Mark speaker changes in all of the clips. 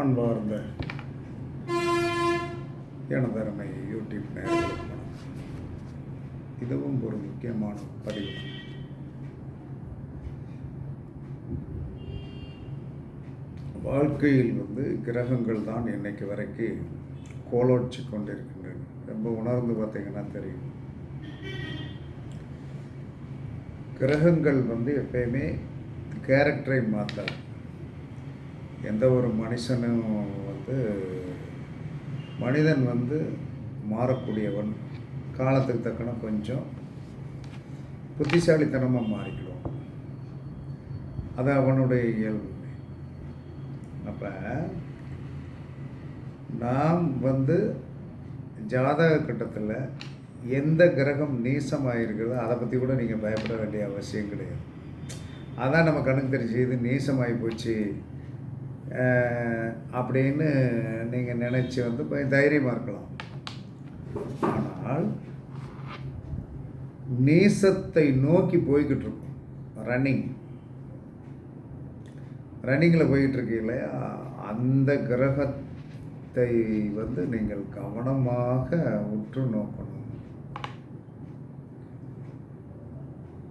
Speaker 1: அன்பார்ந்த எனதருமை யூடியூப் நேயர்களுக்கு இதுவும் ஒரு முக்கியமான பதிவு. வாழ்க்கையில் வந்து கிரகங்கள் தான் இன்னைக்கு வரைக்கும் கோலோட்சி கொண்டிருக்கின்றன. ரொம்ப உணர்ந்து பார்த்தீங்கன்னா தெரியும். கிரகங்கள் வந்து எப்பயுமே கேரக்டரை மாற்றாது எந்த ஒரு மனுஷனும் வந்து மனிதன் வந்து மாறக்கூடியவன். காலத்துக்கு தக்கன கொஞ்சம் புத்திசாலித்தனமாக மாறிக்கிடுவான். அது அவனுடைய இயல்பு. அப்போ நாம் வந்து ஜாதக கட்டத்தில் எந்த கிரகம் நீசமாக இருக்கிறதோ அதை பற்றி கூட நீங்கள் பயப்பட வேண்டிய அவசியம் கிடையாது. அதான் நம்ம கணக்கு தெரிஞ்சு இது நீசமாகி போச்சு. அப்படின்னு நீங்கள் நினச்சி வந்து கொஞ்சம் தைரியமாக இருக்கலாம். ஆனால் நீசத்தை நோக்கி போய்கிட்டு இருக்கும். ரன்னிங் ரன்னிங்கில் போய்கிட்டு இல்லையா? அந்த கிரகத்தை வந்து நீங்கள் கவனமாக உற்று நோக்கணும்.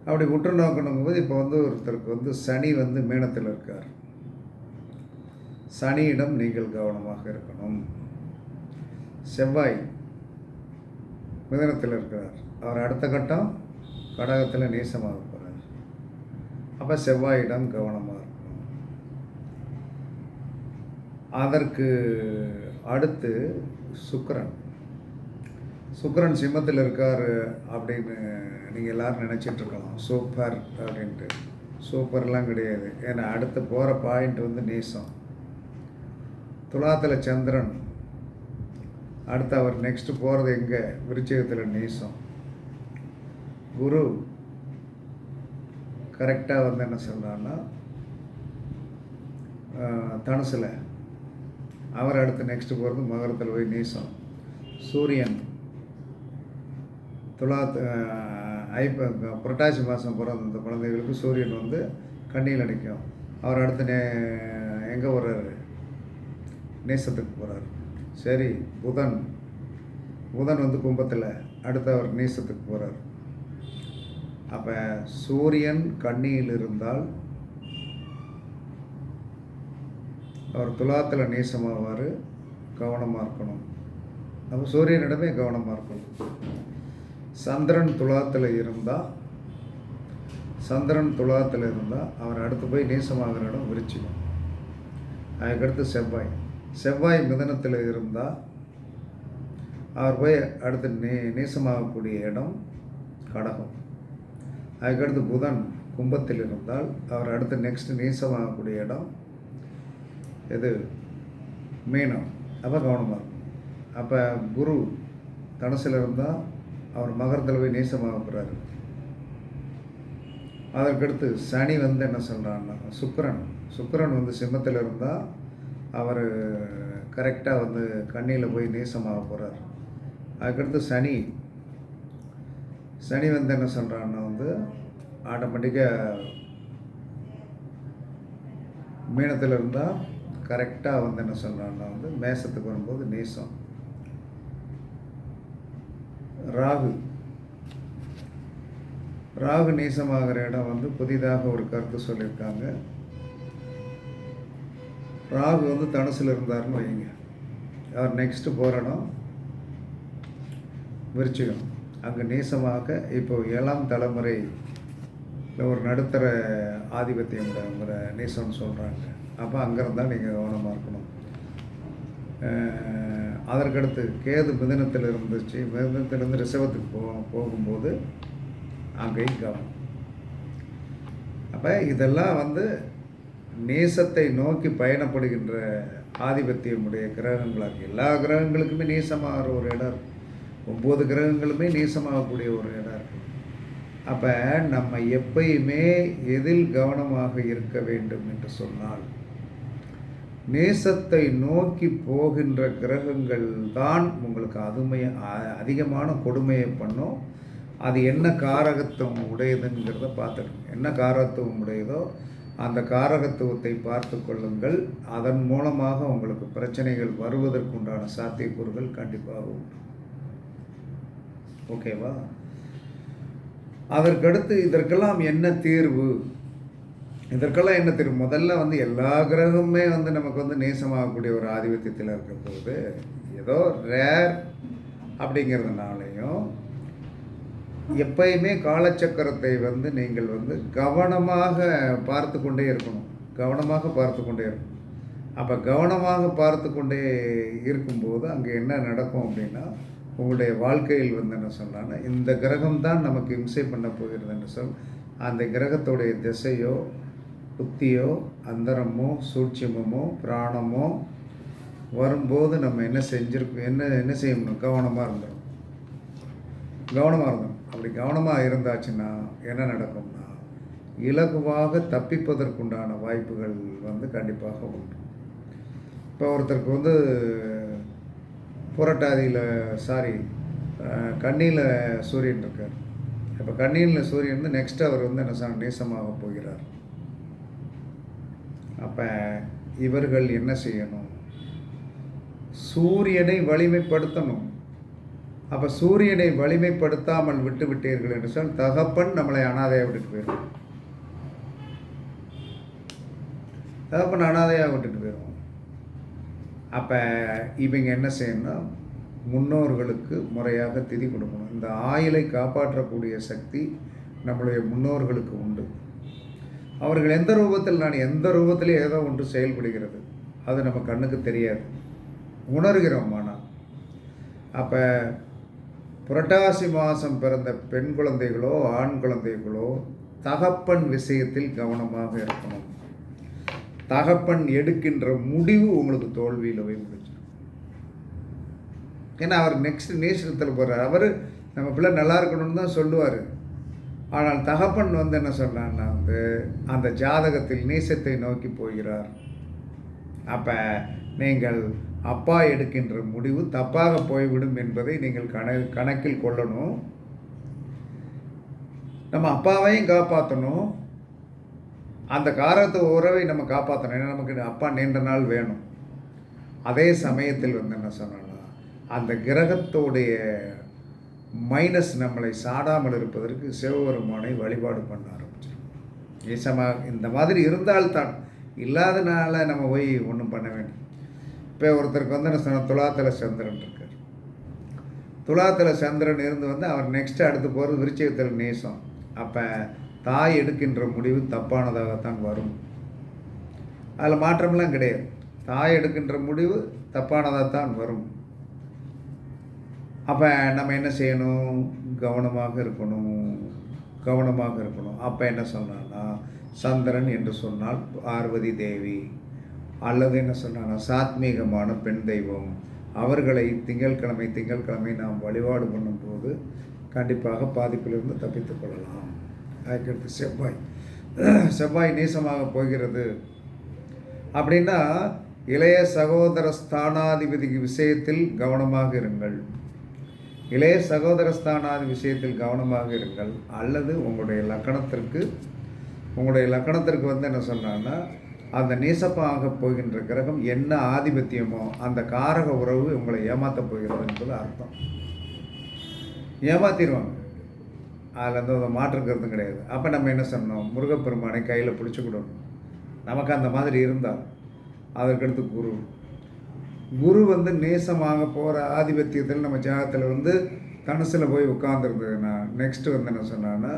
Speaker 1: அப்படி உற்று நோக்கணுங்கும் போது இப்போ வந்து ஒருத்தருக்கு வந்து சனி வந்து மீனத்தில் இருக்கார். சனியிடம் நீங்கள் கவனமாக இருக்கணும். செவ்வாய் மிதனத்தில் இருக்கிறார். அவர் அடுத்த கட்டம் கடகத்தில் நேசமாக போகிறார் அப்போ செவ்வாயிடம் கவனமாக இருக்கணும். அதற்கு அடுத்து சுக்கரன். சுக்கரன் சிம்மத்தில் இருக்கார் அப்படின்னு நீங்கள் எல்லாரும் நினச்சிட்டு இருக்கலாம். சூப்பர் அப்படின்ட்டு. சூப்பர்லாம் கிடையாது. ஏன்னா அடுத்து போகிற பாயிண்ட் வந்து நேசம். துலாத்தில் சந்திரன். அடுத்து அவர் நெக்ஸ்ட்டு போகிறது எங்கே? விருச்சகத்தில் நீசம். குரு கரெக்டாக வந்து என்ன சொல்கிறான்னா தனுசில். அவர் அடுத்து நெக்ஸ்ட்டு போகிறது மகரத்தில் போய் நீசம். சூரியன். துலா ஐப்ப புரட்டாசி மாதம் பிறந்த குழந்தைகளுக்கு சூரியன் வந்து கண்ணியில் நிற்கும் அவர் அடுத்து நே எங்கே வர்றாரு நேசத்துக்கு போகிறார் சரி புதன். புதன் வந்து கும்பத்தில் அடுத்து அவர் நேசத்துக்கு போகிறார் அப்போ சூரியன் கண்ணியில் இருந்தால் அவர் துலாத்தில் நேசமாவார் கவனமாக இருக்கணும். அப்போ சூரியனிடமே கவனமாக இருக்கணும். சந்திரன் துலாத்தில் இருந்தால் சந்திரன் துலாத்தில் இருந்தால் அவர் அடுத்து போய் நேசமாகிற இடம் விரிச்சிக்கும் அதுக்கடுத்து செவ்வாய். செவ்வாய் மிதனத்தில் இருந்தால் அவர் போய் அடுத்து நே நேசமாகக்கூடிய இடம் கடகம். அதுக்கடுத்து புதன் கும்பத்தில் இருந்தால் அவர் அடுத்து நெக்ஸ்ட் நேசமாகக்கூடிய இடம் எது மீனம். அப்போ கவனமாக இருக்கும். அப்போ குரு தனுசில் இருந்தால் அவர் மகரத்தில் போய் நேசமாக போகிறாரு அதற்கடுத்து சனி வந்து என்ன சொல்கிறான்னா சுக்கரன். சுக்கரன் வந்து சிம்மத்தில் இருந்தால் அவர் கரெக்டாக வந்து கண்ணியில் போய் நேசமாக போகிறார் அதுக்கடுத்து சனி. சனி வந்து என்ன சொல்கிறான்னா வந்து ஆட்டோமேட்டிக்காக மீனத்தில் இருந்தால் கரெக்டாக வந்து என்ன சொல்கிறான்னா வந்து மேசத்துக்கு வரும்போது நேசம். ராகு. ராகு நேசமாகிற இடம் வந்து புதிதாக ஒரு கருத்து சொல்லியிருக்காங்க. ராகு வந்து தனுசில் இருந்தாருன்னு வைங்க அவர் நெக்ஸ்ட்டு போகிற விருச்சிகம். அங்கே நேசமாக இப்போ ஏழாம் தலைமுறை ஒரு நடுத்தர ஆதிபத்தியம் முறை நேசம்னு சொல்கிறாங்க அப்போ அங்கே இருந்தால் நீங்கள் கவனமாக இருக்கணும் அதற்கடுத்து கேது மிதனத்தில் இருந்துச்சு. மிதனத்திலேருந்து ரிசவத்துக்கு போ போகும்போது அங்கேயும் கவனம். அப்போ இதெல்லாம் வந்து நேசத்தை நோக்கி பயணப்படுகின்ற ஆதிபத்தியமுடைய கிரகங்களாக எல்லா கிரகங்களுக்குமே நேசமாகிற ஒரு இடம் இருக்கும். ஒம்பது கிரகங்களுமே நேசமாகக்கூடிய ஒரு இடம் இருக்குது அப்போ நம்ம எப்பயுமே எதில் கவனமாக இருக்க வேண்டும் என்று சொன்னால் நேசத்தை நோக்கி போகின்ற கிரகங்கள் தான் உங்களுக்கு அதுமைய அ- அதிகமான கொடுமையை பண்ணும். அது என்ன காரகத்துவம் உடையதுங்கிறத பார்த்துக்கணும் என்ன காரகத்துவம் உடையதோ அந்த காரகத்துவத்தை பார்த்து கொள்ளுங்கள். அதன் மூலமாக உங்களுக்கு பிரச்சனைகள் வருவதற்குண்டான சாத்தியக்கூறுகள் கண்டிப்பாக உண்டு. ஓகேவா அதற்கடுத்து இதற்கெல்லாம் என்ன தீர்வு? இதற்கெல்லாம் என்ன தீர்வு? முதல்ல வந்து எல்லா கிரகமுமே வந்து நமக்கு வந்து நேசமாகக்கூடிய ஒரு ஆதிபத்தியத்தில் இருக்கிற போது ஏதோ ரேர் அப்படிங்கிறதுனாலையும் எப்பயுமே காலச்சக்கரத்தை வந்து நீங்கள் வந்து கவனமாக பார்த்து கொண்டே இருக்கணும். கவனமாக பார்த்து கொண்டே இருக்கணும். அப்போ கவனமாக பார்த்து கொண்டே இருக்கும்போது அங்கே என்ன நடக்கும் அப்படின்னா உங்களுடைய வாழ்க்கையில் வந்து என்ன சொன்னான்னா இந்த கிரகம் தான் நமக்கு இம்சை பண்ண போகிறதுன்னு சொல் அந்த கிரகத்துடைய திசையோ புத்தியோ அந்தரமோ சூட்சிமமோ பிராணமோ வரும்போது நம்ம என்ன செஞ்சிருக்கோம் என்ன என்ன செய்யணும்? கவனமாக இருந்தோம் கவனமாக இருந்தோம் அப்படி கவனமாக இருந்தாச்சுன்னா என்ன நடக்கும்னா இலகுவாக தப்பிப்பதற்குண்டான வாய்ப்புகள் வந்து கண்டிப்பாக உண்டு. இப்போ ஒருத்தருக்கு வந்து புரட்டாதியில் சாரி கண்ணியில் சூரியன் இருக்கார். இப்போ கண்ணியில் சூரியன் வந்து நெக்ஸ்ட் அவர் வந்து என்ன சொன்ன நேசமாக போகிறார். அப்போ இவர்கள் என்ன செய்யணும்? சூரியனை வலிமைப்படுத்தணும். அப்போ சூரியனை வலிமைப்படுத்தாமல் விட்டு விட்டீர்கள் என்று சொல் தகப்பன் நம்மளை அனாதையாக விட்டுட்டு போயிடும் தகப்பன் அனாதையாக விட்டுட்டு போயிடும் அப்போ இவங்க என்ன செய்யணும்னா முன்னோர்களுக்கு முறையாக திதி கொடுக்கணும். இந்த ஆயிலை காப்பாற்றக்கூடிய சக்தி நம்மளுடைய முன்னோர்களுக்கு உண்டு. அவர்கள் எந்த ரூபத்தில் நான் எந்த ரூபத்திலே ஏதோ ஒன்று செயல்படுகிறது அது நம்ம கண்ணுக்கு தெரியாது. உணர்கிறோம் ஆனால். அப்போ புரட்டாசி மாதம் பிறந்த பெண் குழந்தைகளோ ஆண் குழந்தைகளோ தகப்பன் விஷயத்தில் கவனமாக இருக்கணும். தகப்பன் எடுக்கின்ற முடிவு உங்களுக்கு தோல்வியில் போய் முடிச்சிடும் ஏன்னா அவர் நெக்ஸ்ட் நேசனத்தில் போகிறார் அவர் நம்ம பிள்ளை நல்லா இருக்கணும்னு தான் சொல்லுவார். ஆனால் தகப்பன் வந்து என்ன சொன்னான்னா வந்து அந்த ஜாதகத்தில் நேசத்தை நோக்கி போகிறார். அப்போ நீங்கள் அப்பா எடுக்கின்ற முடிவு தப்பாக போய்விடும் என்பதை நீங்கள் கண கணக்கில் கொள்ளணும். நம்ம அப்பாவையும் காப்பாற்றணும் அந்த காரத்து உறவை நம்ம காப்பாற்றணும் ஏன்னா நமக்கு அப்பா நீண்ட நாள் வேணும். அதே சமயத்தில் வந்து என்ன சொன்னோன்னா அந்த கிரகத்தோடைய மைனஸ் நம்மளை சாடாமல் இருப்பதற்கு சிவபெருமானை வழிபாடு பண்ண ஆரம்பிச்சிடும் ஈசமாக இந்த மாதிரி இருந்தால்தான். இல்லாதனால நம்ம போய் ஒன்றும் பண்ண வேண்டும் இப்போ ஒருத்தருக்கு வந்து என்ன சொன்ன துலாத்தில் சந்திரன் இருக்கார். துலாத்தில் சந்திரன் இருந்து வந்து அவர் நெக்ஸ்ட்டு அடுத்து போகிறது விருச்சிகத்தில் நேசம். அப்போ தாய் எடுக்கின்ற முடிவு தப்பானதாகத்தான் வரும். அதில் மாற்றம்லாம் கிடையாது. தாய் எடுக்கின்ற முடிவு தப்பானதாக தான் வரும். அப்போ நம்ம என்ன செய்யணும்? கவனமாக இருக்கணும். கவனமாக இருக்கணும். அப்போ என்ன சொன்னான்னா சந்திரன் என்று சொன்னால் பார்வதி தேவி. அல்லது என்ன சொன்னான்னா சாத்மீகமான பெண் தெய்வம். அவர்களை திங்கட்கிழமை திங்கட்கிழமை நாம் வழிபாடு பண்ணும்போது கண்டிப்பாக பாதிப்பிலிருந்து தப்பித்துக் கொள்ளலாம். அதுக்கடுத்து செவ்வாய். செவ்வாய் நீசமாக போகிறது. அப்படின்னா இளைய சகோதர ஸ்தானாதிபதி விஷயத்தில் கவனமாக இருங்கள். இளைய சகோதர ஸ்தானாதி விஷயத்தில் கவனமாக இருங்கள். அல்லது உங்களுடைய லக்கணத்திற்கு உங்களுடைய லக்கணத்திற்கு வந்து என்ன சொன்னான்னா அந்த நேசப்பாக போகின்ற கிரகம் என்ன ஆதிபத்தியமோ அந்த காரக உறவு உங்களை ஏமாற்றப் போகிறது என்பது அர்த்தம். ஏமாத்திடுவாங்க. அதில் வந்து அதை மாற்றுக்கிறது கிடையாது. அப்போ நம்ம என்ன சொன்னோம்? முருகப்பெருமானை கையில் பிடிச்சிக்கிடணும். நமக்கு அந்த மாதிரி இருந்தால் அதற்கடுத்து குரு. குரு வந்து நேசமாக போகிற ஆதிபத்தியத்தில் நம்ம ஜாகத்தில் வந்து தனுசில் போய் உட்காந்துருந்ததுன்னா நெக்ஸ்ட்டு வந்து என்ன சொன்னான்னா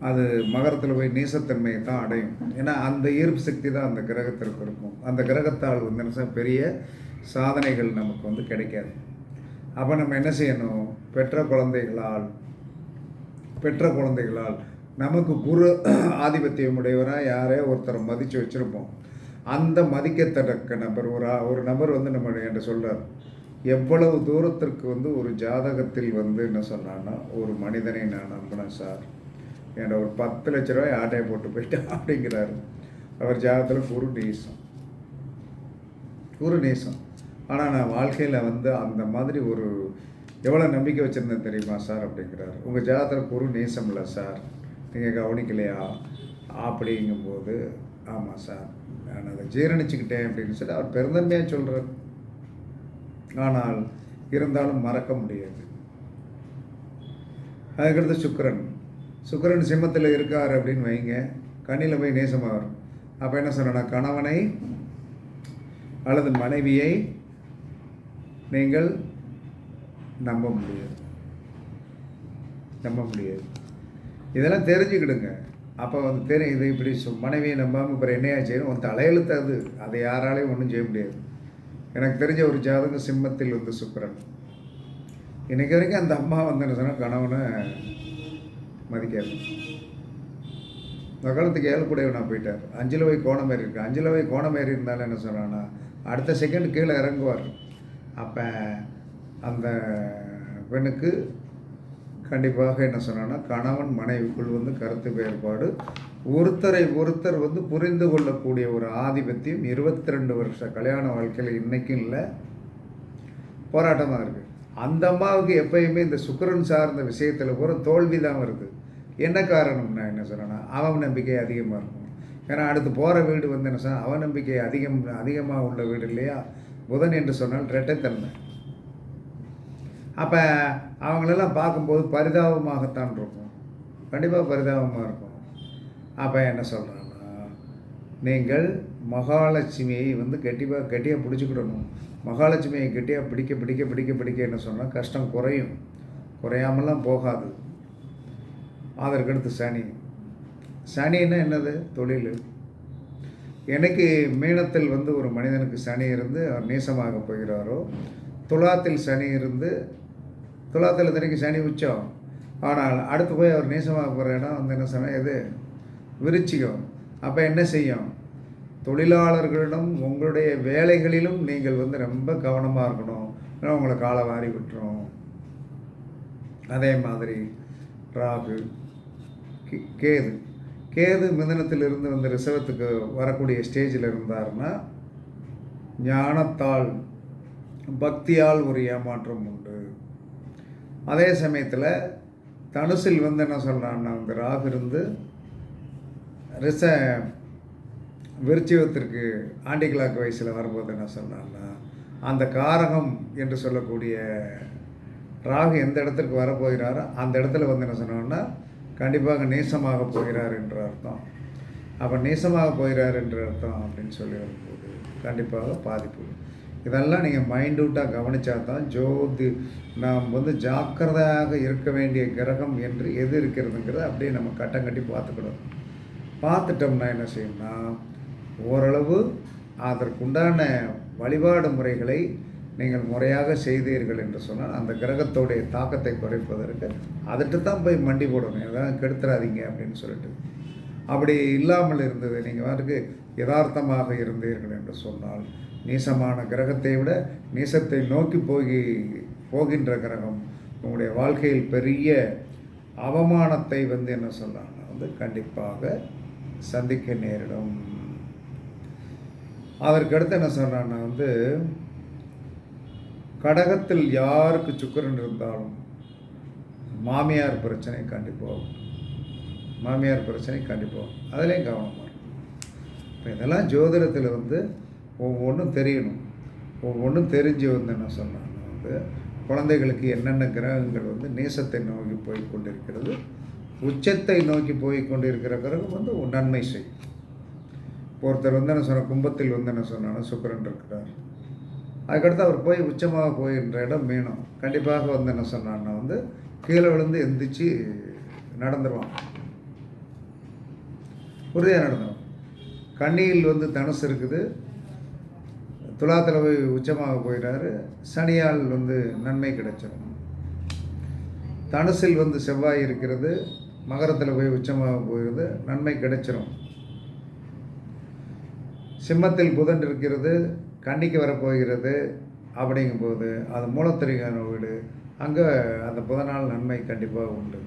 Speaker 1: அது மகரத்தில் போய் நீசத்தன்மையை தான் அடையும். ஏன்னா அந்த ஈர்ப்பு சக்தி தான் அந்த கிரகத்திற்கு இருக்கும். அந்த கிரகத்தால் வந்து என்ன பெரிய சாதனைகள் நமக்கு வந்து கிடைக்காது. அப்போ நம்ம என்ன செய்யணும்? பெற்ற குழந்தைகளால் பெற்ற குழந்தைகளால் நமக்கு குரு ஆதிபத்தியம் உடையவராக யாரே ஒருத்தரை மதித்து வச்சுருப்போம். அந்த மதிக்கத்தக்க நபர் ஒரு ஒரு நபர் வந்து நம்ம என்கிட்ட சொல்கிறார் எவ்வளவு தூரத்திற்கு வந்து ஒரு ஜாதகத்தில் வந்து என்ன சொன்னான்னா ஒரு மனிதனை நான் நம்பினேன் சார். என்கிட்ட ஒரு பத்து லட்ச ரூபாய் ஆட்டையை போட்டு போயிட்டேன் அப்படிங்கிறாரு. அவர் ஜாதகத்தில் குரு நேசம். குரு நேசம். ஆனால் நான் வாழ்க்கையில் வந்து அந்த மாதிரி ஒரு எவ்வளோ நம்பிக்கை வச்சுருந்தேன் தெரியுமா சார் அப்படிங்கிறார். உங்கள் ஜாதகத்தில் குரு நேசம் இல்லை சார். நீங்கள் கவனிக்கலையா? அப்படிங்கும்போது ஆமாம் சார் நான் அதை ஜீரணிச்சுக்கிட்டேன் அப்படின்னு சொல்லி அவர் பெருந்தன்மையாக சொல்கிறார் ஆனால் இருந்தாலும் மறக்க முடியாது. அதுக்கடுத்து சுக்கிரன். சுக்கரன் சிம்மத்தில் இருக்கார் அப்படின்னு வைங்க. கண்ணில் போய் நேசமாக வரும். அப்போ என்ன சொல்லணும் கணவனை அல்லது மனைவியை நீங்கள் நம்ப முடியாது. நம்ப முடியாது. இதெல்லாம் தெரிஞ்சுக்கிடுங்க. அப்போ வந்து தெரியும் இது இப்படி மனைவியை நம்பாமல் இப்போ என்னையா செய்யணும்? உன் தலையெழுத்து அது. அதை யாராலையும் ஒன்றும் செய்ய முடியாது. எனக்கு தெரிஞ்ச ஒரு ஜாதகம் சிம்மத்தில் வந்து சுக்கரன். இன்றைக்கி வரைக்கும் அந்த அம்மா வந்து என்ன சொன்னால் கணவனை மதிக்காது மகளத்துக்கு ஏழுக்குடையவனா போயிட்டார். அஞ்சில் போய் கோணம் ஏறி இருக்கு அஞ்சில் போய் கோணம் ஏறி இருந்தாலும் என்ன சொல்கிறான்னா அடுத்த செகண்ட் கீழே இறங்குவார். அப்போ அந்த பெண்ணுக்கு கண்டிப்பாக என்ன சொன்னான்னா கணவன் மனைவிக்குள் வந்து கருத்து வேறுபாடு ஒருத்தரை ஒருத்தர் வந்து புரிந்து கொள்ளக்கூடிய ஒரு ஆதிபத்தியம் இருபத்தி ரெண்டு வருஷ கல்யாண வாழ்க்கையில் இன்றைக்கும் இல்லை. போராட்டமாக இருக்குது அந்த அம்மாவுக்கு எப்பயுமே இந்த சுக்கிரன் சார்ந்த விஷயத்தில் பூரா தோல்வி தான் வருது. என்ன காரணம்னா என்ன சொன்னேன்னா அவன் நம்பிக்கை அதிகமாக இருக்கும் ஏன்னா அடுத்து போகிற வீடு வந்து என்ன சொன்னால் அவநம்பிக்கை அதிகம் அதிகமாக உள்ள வீடு இல்லையா? புதன் என்று சொன்னால் ரெட்டைத்தன்மை. அப்போ அவங்களெல்லாம் பார்க்கும்போது பரிதாபமாகத்தான் இருக்கும். கண்டிப்பாக பரிதாபமாக இருக்கும். அப்போ என்ன சொல்கிறாங்கன்னா நீங்கள் மகாலட்சுமியை வந்து கெட்டிப்பாக கெட்டியாக பிடிச்சிக்கிடணும். மகாலட்சுமியை கிட்டேயே பிடிக்க பிடிக்க பிடிக்க பிடிக்க என்ன சொன்னால் கஷ்டம் குறையும். குறையாமலாம் போகாது. அதற்கடுத்து சனி சனின்னா என்னது? தொழில். எனக்கு மீனத்தில் வந்து ஒரு மனிதனுக்கு சனி இருந்து அவர் நேசமாக போகிறாரோ துலாத்தில் சனி இருந்து துலாத்தில் இத்தனைக்கு சனி உச்சம். ஆனால் அடுத்து போய் அவர் நேசமாக போகிற இடம் வந்து என்ன சொன்னால் எது? விருச்சிகம். அப்போ என்ன செய்யும்? தொழிலாளர்களிடம் உங்களுடைய வேலைகளிலும் நீங்கள் வந்து ரொம்ப கவனமாக இருக்கணும். ஏன்னா உங்களை காலை வாரி விட்டுரும். அதே மாதிரி ராகு கே- கேது. கேது மிதனத்திலிருந்து வந்து ரிசவத்துக்கு வரக்கூடிய ஸ்டேஜில் இருந்தார்னா ஞானத்தால் பக்தியால் ஒரு ஏமாற்றம் உண்டு. அதே சமயத்தில் தனுசில் வந்து என்ன சொல்கிறான்னா வந்து ராகு இருந்து ரிச விருச்சிகத்திற்கு ஆண்டி கிளாக் வயசில் வரும்போது என்ன சொன்னான்னா அந்த காரகம் என்று சொல்லக்கூடிய ராகு எந்த இடத்திற்கு வரப்போகிறாரோ அந்த இடத்துல வந்து என்ன சொன்னோன்னா கண்டிப்பாக நேசமாக போகிறார் என்ற அர்த்தம். அப்போ நேசமாக போகிறார் என்ற அர்த்தம் அப்படின்னு சொல்லி வரும்போது கண்டிப்பாக பாதிப்பு. இதெல்லாம் நீங்கள் மைண்டூட்டாக கவனித்தா தான் ஜோதி நாம் வந்து ஜாக்கிரதையாக இருக்க வேண்டிய கிரகம் என்று எது இருக்கிறதுங்கிறத அப்படியே நம்ம கட்டம் கட்டி பார்த்துக்கணும். பார்த்துட்டோம்னா என்ன செய்யணும்னா ஓரளவு அதற்குண்டான வழிபாடு முறைகளை நீங்கள் முறையாக செய்தீர்கள் என்று சொன்னால் அந்த கிரகத்தோடைய தாக்கத்தை குறைப்பதற்கு அதற்கு தான் போய் மண்டி போடணும். எதாவது கெடுத்துறாதீங்க அப்படின்னு சொல்லிட்டு. அப்படி இல்லாமல் இருந்தது. நீங்கள் வந்து யதார்த்தமாக இருந்தீர்கள் என்று சொன்னால் நீசமான கிரகத்தை விட நீசத்தை நோக்கி போகி போகின்ற கிரகம் உங்களுடைய வாழ்க்கையில் பெரிய அவமானத்தை வந்து என்ன சொல்கிறாங்க வந்து கண்டிப்பாக சந்திக்க நேரிடும். அதற்கடுத்து என்ன சொல்கிறான்னா வந்து கடகத்தில் யாருக்கு சுக்கிரன் இருந்தாலும் மாமியார் பிரச்சனை கண்டிப்பாக மாமியார் பிரச்சனை கண்டிப்பாக அதுலேயும் கவனமாக இருக்கும் இப்போ இதெல்லாம் ஜோதிடத்தில் வந்து ஒவ்வொன்றும் தெரியணும். ஒவ்வொன்றும் தெரிஞ்சு வந்து என்ன சொன்னாங்க வந்து குழந்தைகளுக்கு என்னென்ன கிரகங்கள் வந்து நேசத்தை நோக்கி போய் கொண்டிருக்கிறது உச்சத்தை நோக்கி போய் கொண்டிருக்கிற கிரகம் வந்து நன்மை செய்யும் ஒருத்தர் வந்து என்ன சொன்ன கும்பத்தில் வந்து என்ன சொன்னாலும் சுக்கரன் இருக்கிறார். அதுக்கடுத்து அவர் போய் உச்சமாக போயின்ற இடம் மீனம் கண்டிப்பாக வந்து என்ன சொன்னான்னா வந்து கீழே விழுந்து எந்திரிச்சு நடந்துருவான். உறுதியாக நடந்துடும் கண்ணியில் வந்து தனுசு இருக்குது. துலாத்தில் போய் உச்சமாக போயிட்டாரு சனியால் வந்து நன்மை கிடைச்சிடும் தனுசில் வந்து செவ்வாய் இருக்கிறது. மகரத்தில் போய் உச்சமாக போயிடுது நன்மை கிடைச்சிரும். சிம்மத்தில் புதன் இருக்கிறது கன்னிக்கு வரப்போகிறது அப்படிங்கும்போது அது மூலத்திரிகான வீடு. அங்கே அந்த புதனால் நன்மை கண்டிப்பாக உண்டு.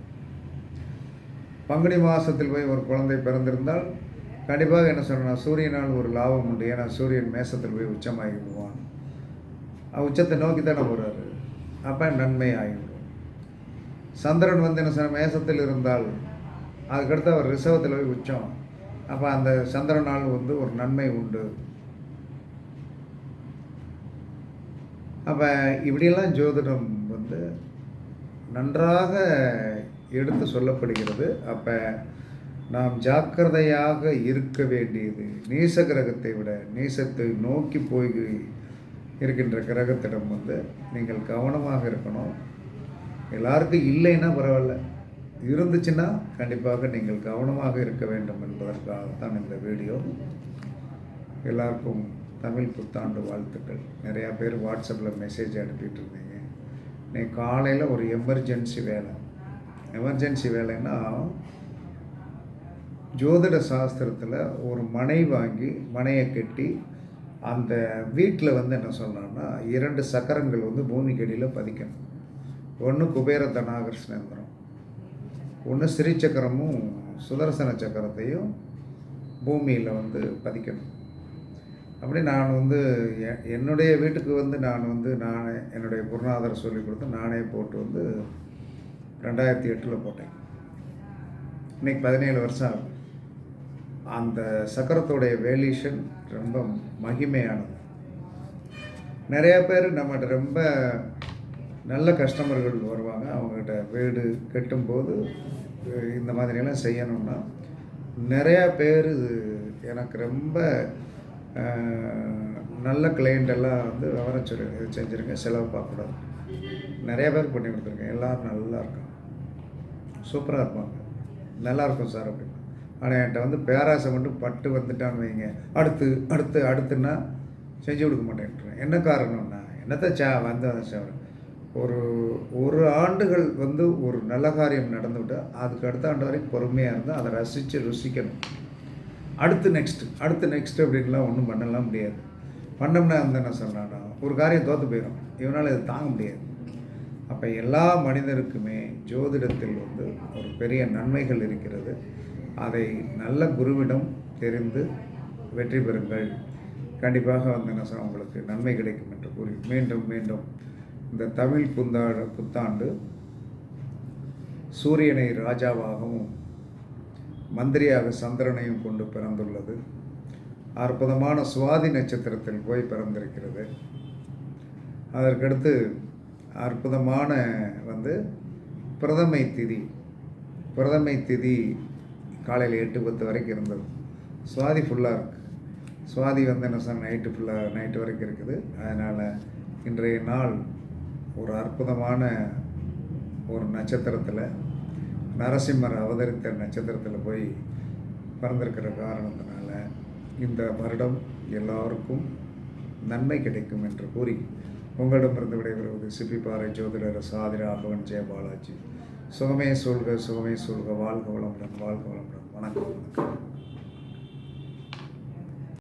Speaker 1: பங்குனி மாதத்தில் போய் ஒரு குழந்தை பிறந்திருந்தால் கண்டிப்பாக என்ன சொல்லணும் சூரியனால் ஒரு லாபம் உண்டு. ஏன்னா சூரியன் மேசத்தில் போய் உச்சமாகி போவான். உச்சத்தை நோக்கி தானே போகிறாரு அப்போ நன்மை ஆகிவிடும் சந்திரன் வந்து என்ன சொன்ன மேசத்தில் இருந்தால் அதுக்கடுத்து அவர் ரிசவத்தில் போய் உச்சம். அப்போ அந்த சந்திரனால் வந்து ஒரு நன்மை உண்டு. அப்போ இப்படியெல்லாம் ஜோதிடம் வந்து நன்றாக எடுத்து சொல்லப்படுகிறது. அப்போ நாம் ஜாக்கிரதையாக இருக்க வேண்டியது நீச கிரகத்தை விட நீசத்தை நோக்கி போய் இருக்கின்ற கிரகத்திடம் வந்து நீங்கள் கவனமாக இருக்கணும். எல்லாருக்கும் இல்லைன்னா பரவாயில்ல. இருந்துச்சுன்னா கண்டிப்பாக நீங்கள் கவனமாக இருக்க வேண்டும் என்பதற்காகத்தான் இந்த வீடியோ. எல்லாருக்கும் தமிழ் புத்தாண்டு வாழ்த்துக்கள். நிறையா பேர் வாட்ஸ்அப்பில் மெசேஜ் அனுப்பிட்டு இருந்தீங்க. இன்னைக்கு காலையில் ஒரு எமர்ஜென்சி வேலை. எமர்ஜென்சி வேலைன்னா ஜோதிட சாஸ்திரத்தில் ஒரு மனை வாங்கி மனையை கட்டி அந்த வீட்டில் வந்து என்ன சொல்கிறான்னா இரண்டு சக்கரங்கள் வந்து பூமிக்கு அடியில் பதிக்கணும் ஒன்று குபேர தனாகர்ஷ்ணேந்திரம் ஒன்று ஸ்ரீ சக்கரமும் சுதர்சன சக்கரத்தையும் பூமியில் வந்து பதிக்கணும். அப்படி நான் வந்து என்னுடைய வீட்டுக்கு வந்து நான் வந்து நான் என்னுடைய குருநாதர் சொல்லி கொடுத்து நானே போட்டு வந்து ரெண்டாயிரத்தி எட்டில் போட்டேன். இன்னைக்கு பதினேழு வருஷம் அந்த சக்கரத்துடைய வேல்யூஷன் ரொம்ப மகிமையானது. நிறைய பேர் நம்மகிட்ட ரொம்ப நல்ல கஸ்டமர்கள் வருவாங்க. அவங்ககிட்ட வீடு கட்டும்போது இந்த மாதிரியெல்லாம் செய்யணும்னா நிறையா பேர் இது எனக்கு ரொம்ப நல்ல client எல்லாம் வந்து விவரம் சொல்லி இது செஞ்சுருங்க செலவு பார்க்கக்கூடாது. நிறைய பேர் பண்ணி கொடுத்துருக்கேன். எல்லோரும் நல்லா இருக்காங்க. சூப்பராக இருப்பாங்க. நல்லாயிருக்கும் சார் அப்படின்னு ஆனால் என்கிட்ட வந்து பேராசை மட்டும் பட்டு வந்துட்டான்னு வைங்க. அடுத்து அடுத்து அடுத்துன்னா செஞ்சு கொடுக்க மாட்டேன்றேன் என்ன காரணம்னா என்னத்தை சா வந்த சார் ஒரு ஒரு ஆண்டுகள் வந்து ஒரு நல்ல காரியம் நடந்துவிட்டு அதுக்கு அடுத்த ஆண்டு வரைக்கும் பொறுமையாக இருந்து அதை ரசித்து ருசிக்கணும். அடுத்து நெக்ஸ்ட்டு அடுத்து நெக்ஸ்ட்டு அப்படின்லாம் ஒன்றும் பண்ணலாம் முடியாது. பண்ணோம்னா வந்து என்ன சொல்கிறான்னா ஒரு காரியம் தோற்று போயிடும் இவனால் இது தாங்க முடியாது. அப்போ எல்லா மனிதருக்குமே ஜோதிடத்தில் வந்து ஒரு பெரிய நன்மைகள் இருக்கிறது. அதை நல்ல குருவிடம் தெரிந்து வெற்றி பெறுங்கள். கண்டிப்பாக வந்து என்ன சொல்ல உங்களுக்கு நன்மை கிடைக்கும் என்று கூறி மீண்டும் மீண்டும் இந்த தமிழ் புத்தாண்டு புத்தாண்டு சூரியனை ராஜாவாகவும் மந்திரியாக சந்திரனையும் கொண்டு பிறந்துள்ளது. அற்புதமான சுவாதி நட்சத்திரத்தில் போய் பிறந்திருக்கிறது. அதற்கடுத்து அற்புதமான வந்து பிரதமை திதி பிரதமை திதி காலையில் எட்டு பத்து வரைக்கும் இருந்தது. சுவாதி ஃபுல்லாக இருக்குது சுவாதி வந்து என்ன சார் நைட்டு ஃபுல்லாக நைட்டு வரைக்கும் இருக்குது. அதனால் இன்றைய நாள் ஒரு அற்புதமான ஒரு நட்சத்திரத்தில் நரசிம்மர் அவதரித்த நட்சத்திரத்தில் போய் பிறந்திருக்கிற காரணத்தினால இந்த வருடம் எல்லாருக்கும் நன்மை கிடைக்கும் என்று கூறி உங்களிடமிருந்து விடைபெறுவது சிப்பிப்பாறை ஜோதிடர் சாதி ராகவன் ஜெயபாலாஜி சுகமே சொல்க சுகமே சொல்க வாழ்க வளமுடன் வாழ்க வளமுடன். வணக்கம் வணக்கம்.